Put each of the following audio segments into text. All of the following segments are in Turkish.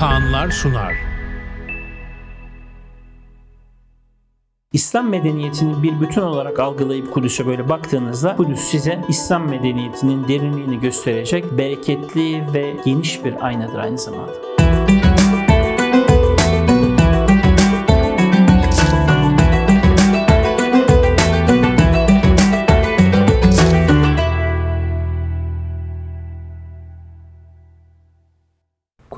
Kanlar sunar. İslam medeniyetini bir bütün olarak algılayıp Kudüs'e böyle baktığınızda Kudüs size İslam medeniyetinin derinliğini gösterecek bereketli ve geniş bir aynadır aynı zamanda.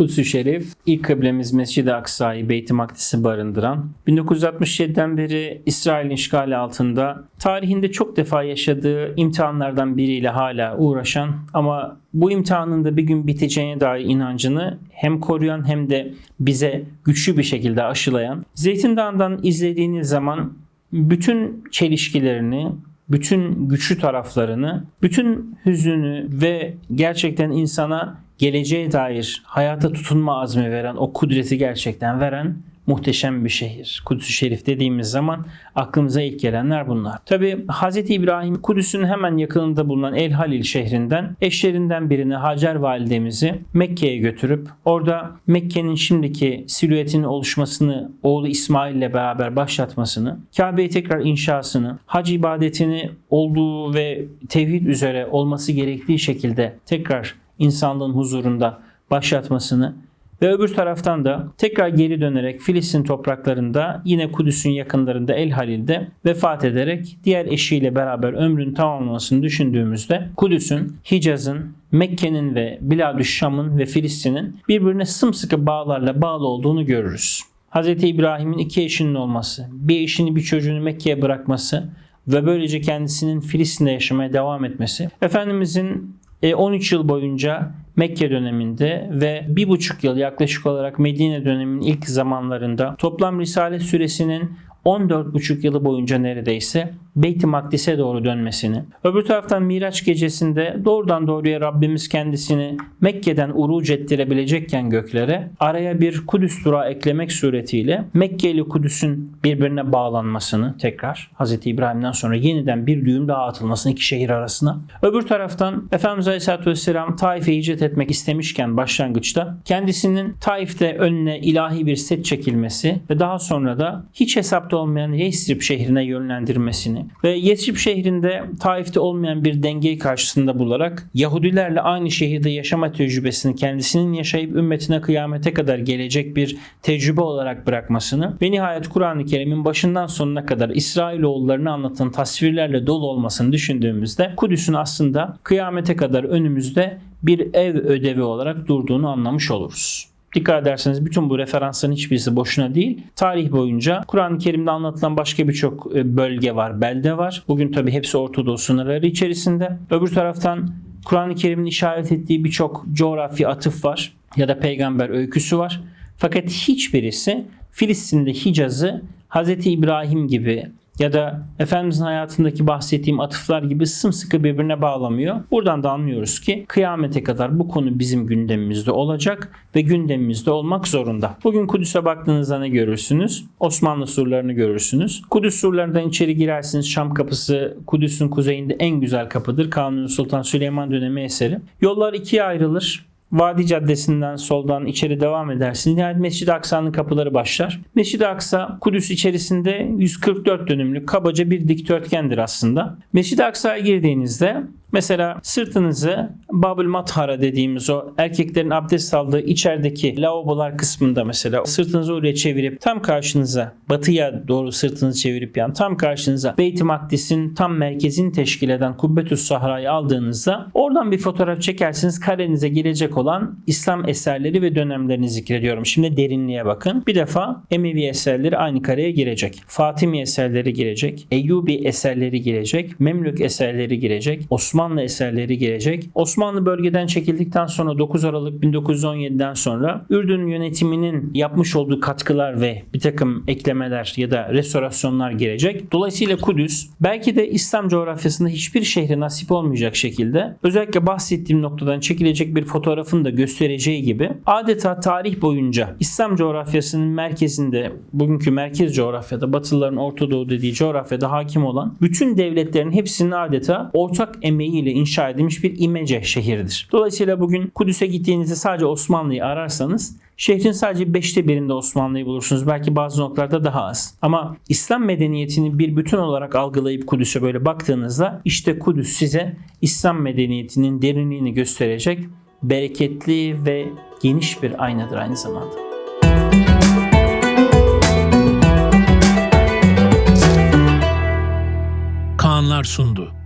Kudüs-ü Şerif, ilk kıblemiz Mescid-i Aksa'yı, Beyt-i Makdis'i barındıran, 1967'den beri İsrail işgali altında tarihinde çok defa yaşadığı imtihanlardan biriyle hala uğraşan ama bu imtihanın da bir gün biteceğine dair inancını hem koruyan hem de bize güçlü bir şekilde aşılayan, Zeytin Dağı'ndan izlediğiniz zaman bütün çelişkilerini, bütün güçlü taraflarını, bütün hüzünü ve gerçekten insana geleceğe dair hayata tutunma azmi veren, o kudreti gerçekten veren muhteşem bir şehir. Kudüs-ü Şerif dediğimiz zaman aklımıza ilk gelenler bunlar. Tabi Hz. İbrahim Kudüs'ün hemen yakınında bulunan El Halil şehrinden eşlerinden birini Hacer validemizi Mekke'ye götürüp orada Mekke'nin şimdiki silüetinin oluşmasını oğlu İsmail ile beraber başlatmasını, Kabe'yi tekrar inşasını, hac ibadetini olduğu ve tevhid üzere olması gerektiği şekilde tekrar insanlığın huzurunda başlatmasını ve öbür taraftan da tekrar geri dönerek Filistin topraklarında yine Kudüs'ün yakınlarında El Halil'de vefat ederek diğer eşiyle beraber ömrün tamamlamasını düşündüğümüzde Kudüs'ün, Hicaz'ın, Mekke'nin ve Biladüş Şam'ın ve Filistin'in birbirine sımsıkı bağlarla bağlı olduğunu görürüz. Hz. İbrahim'in iki eşinin olması, bir eşini bir çocuğunu Mekke'ye bırakması ve böylece kendisinin Filistin'de yaşamaya devam etmesi, Efendimizin 13 yıl boyunca Mekke döneminde ve bir buçuk yıl yaklaşık olarak Medine döneminin ilk zamanlarında toplam Risalet süresinin 14,5 yılı boyunca neredeyse Beyt-i Makdis'e doğru dönmesini, öbür taraftan Miraç gecesinde doğrudan doğruya Rabbimiz kendisini Mekke'den uruc ettirebilecekken göklere araya bir Kudüs durağı eklemek suretiyle Mekke ile Kudüs'ün birbirine bağlanmasını tekrar Hz. İbrahim'den sonra yeniden bir düğüm daha atılmasını iki şehir arasına. Öbür taraftan Efendimiz Aleyhisselatü Vesselam Taif'e hicret etmek istemişken başlangıçta kendisinin Taif'te önüne ilahi bir set çekilmesi ve daha sonra da hiç hesapta olmayan Yesrib şehrine yönlendirmesini ve Yesrib şehrinde Taif'te olmayan bir dengeyi karşısında bularak Yahudilerle aynı şehirde yaşama tecrübesini kendisinin yaşayıp ümmetine kıyamete kadar gelecek bir tecrübe olarak bırakmasını ve nihayet Kur'an-ı Kerim'in başından sonuna kadar İsrailoğullarını anlatan tasvirlerle dolu olmasını düşündüğümüzde Kudüs'ün aslında kıyamete kadar önümüzde bir ev ödevi olarak durduğunu anlamış oluruz. Dikkat ederseniz bütün bu referansların hiçbirisi boşuna değil. Tarih boyunca Kur'an-ı Kerim'de anlatılan başka birçok e, bölge var, belde var. Bugün tabi hepsi Ortadoğu sınırları içerisinde. Öbür taraftan Kur'an-ı Kerim'in işaret ettiği birçok coğrafi atıf var ya da peygamber öyküsü var. Fakat hiçbirisi Filistin'de Hicaz'ı Hz. İbrahim gibi ya da Efendimizin hayatındaki bahsettiğim atıflar gibi sımsıkı birbirine bağlamıyor. Buradan da anlıyoruz ki kıyamete kadar bu konu bizim gündemimizde olacak ve gündemimizde olmak zorunda. Bugün Kudüs'e baktığınızda ne görürsünüz? Osmanlı surlarını görürsünüz. Kudüs surlarından içeri girersiniz. Şam kapısı Kudüs'ün kuzeyinde en güzel kapıdır. Kanuni Sultan Süleyman dönemi eseri. Yollar ikiye ayrılır. Vadi Caddesi'nden soldan içeri devam edersiniz. Nihayet Mescid-i Aksa'nın kapıları başlar. Mescid-i Aksa Kudüs içerisinde 144 dönümlük kabaca bir dikdörtgendir aslında. Mescid-i Aksa'ya girdiğinizde Mesela sırtınızı Babül Mathara dediğimiz o erkeklerin abdest aldığı içerideki lavabolar kısmında mesela sırtınızı oraya çevirip tam karşınıza batıya doğru sırtınızı çevirip yani tam karşınıza Beyt-i Makdis'in tam merkezini teşkil eden Kubbetüs Sahra'yı aldığınızda oradan bir fotoğraf çekersiniz karenize gelecek olan İslam eserleri ve dönemlerini zikrediyorum. Şimdi derinliğe bakın. Bir defa Emevi eserleri aynı kareye girecek. Fatimi eserleri girecek. Eyyubi eserleri girecek. Memlük eserleri girecek. Osmanlı Osmanlı eserleri gelecek. Osmanlı bölgeden çekildikten sonra 9 Aralık 1917'den sonra Ürdün yönetiminin yapmış olduğu katkılar ve bir takım eklemeler ya da restorasyonlar gelecek. Dolayısıyla Kudüs belki de İslam coğrafyasında hiçbir şehre nasip olmayacak şekilde özellikle bahsettiğim noktadan çekilecek bir fotoğrafın da göstereceği gibi adeta tarih boyunca İslam coğrafyasının merkezinde bugünkü merkez coğrafyada Batılıların Orta Doğu dediği coğrafyada hakim olan bütün devletlerin hepsinin adeta ortak emeği emeğiyle inşa edilmiş bir imece şehirdir. Dolayısıyla bugün Kudüs'e gittiğinizde sadece Osmanlı'yı ararsanız şehrin sadece beşte birinde Osmanlı'yı bulursunuz. Belki bazı noktalarda daha az. Ama İslam medeniyetini bir bütün olarak algılayıp Kudüs'e böyle baktığınızda işte Kudüs size İslam medeniyetinin derinliğini gösterecek bereketli ve geniş bir aynadır aynı zamanda. Kaanlar sundu.